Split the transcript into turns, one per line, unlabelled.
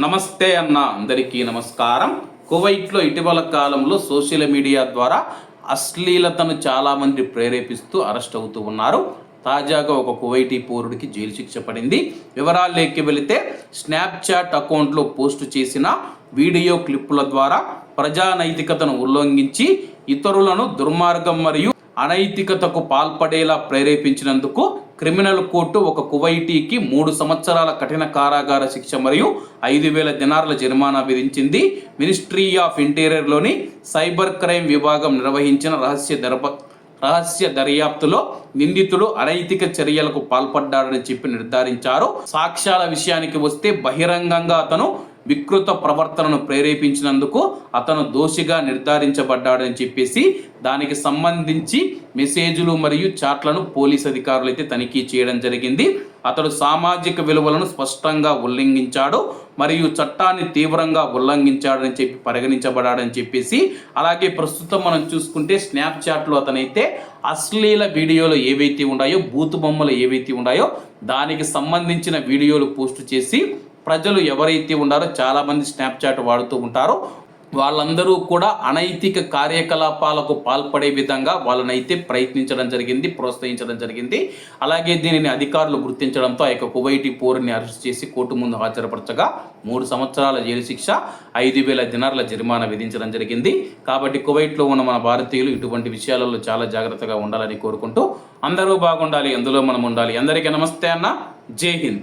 నమస్తే అన్న అందరికీ నమస్కారం. కువైట్లో ఇటీవల కాలంలో సోషల్ మీడియా ద్వారా అశ్లీలతను చాలామంది ప్రేరేపిస్తూ అరెస్ట్ అవుతూ ఉన్నారు. తాజాగా ఒక కువైటీ పౌరుడికి జైలు శిక్ష పడింది. వివరాల్లోకి వెళితే స్నాప్చాట్ అకౌంట్లో పోస్టు చేసిన వీడియో క్లిప్పుల ద్వారా ప్రజానైతికతను ఉల్లంఘించి ఇతరులను దుర్మార్గం మరియు అనైతికతకు పాల్పడేలా ప్రేరేపించినందుకు క్రిమినల్ కోర్టు ఒక కువైటీకి మూడు సంవత్సరాల కఠిన కారాగార శిక్ష మరియు ఐదు వేల దినార్ల జరిమానా విధించింది. మినిస్ట్రీ ఆఫ్ ఇంటీరియర్లోని సైబర్ క్రైమ్ విభాగం నిర్వహించిన రహస్య దర్భ రహస్య దర్యాప్తులో నిందితుడు అనైతిక చర్యలకు పాల్పడ్డాడని చెప్పి నిర్ధారించారు. సాక్ష్యాల విషయానికి వస్తే బహిరంగంగా అతను వికృత ప్రవర్తనను ప్రేరేపించినందుకు అతను దోషిగా నిర్ధారించబడ్డాడని చెప్పేసి దానికి సంబంధించి మెసేజ్లు మరియు చాట్లను పోలీస్ అధికారులు అయితే తనిఖీ చేయడం జరిగింది. అతడు సామాజిక విలువలను స్పష్టంగా ఉల్లంఘించాడు మరియు చట్టాన్ని తీవ్రంగా ఉల్లంఘించాడని చెప్పి పరిగణించబడాడని చెప్పేసి అలాగే ప్రస్తుతం మనం చూసుకుంటే స్నాప్చాట్లో అతనైతే అశ్లీల వీడియోలు ఏవైతే ఉన్నాయో బూతు బొమ్మలు ఏవైతే ఉన్నాయో దానికి సంబంధించిన వీడియోలు పోస్ట్ చేసి ప్రజలు ఎవరైతే ఉన్నారో చాలామంది స్నాప్చాట్ వాడుతూ ఉంటారో వాళ్ళందరూ కూడా అనైతిక కార్యకలాపాలకు పాల్పడే విధంగా వాళ్ళనైతే ప్రయత్నించడం జరిగింది ప్రోత్సహించడం జరిగింది. అలాగే దీనిని అధికారులు గుర్తించడంతో ఆ యొక్క కువైటీ పౌరుని అరెస్ట్ చేసి కోర్టు ముందు హాజరుపరచగా మూడు సంవత్సరాల జైలు శిక్ష ఐదు వేల దినార్ల జరిమానా విధించడం జరిగింది. కాబట్టి కువైట్లో ఉన్న మన భారతీయులు ఇటువంటి విషయాలలో చాలా జాగ్రత్తగా ఉండాలని కోరుకుంటూ అందరూ బాగుండాలి అందులో మనం ఉండాలి. అందరికీ నమస్తే అన్న. జై హింద్.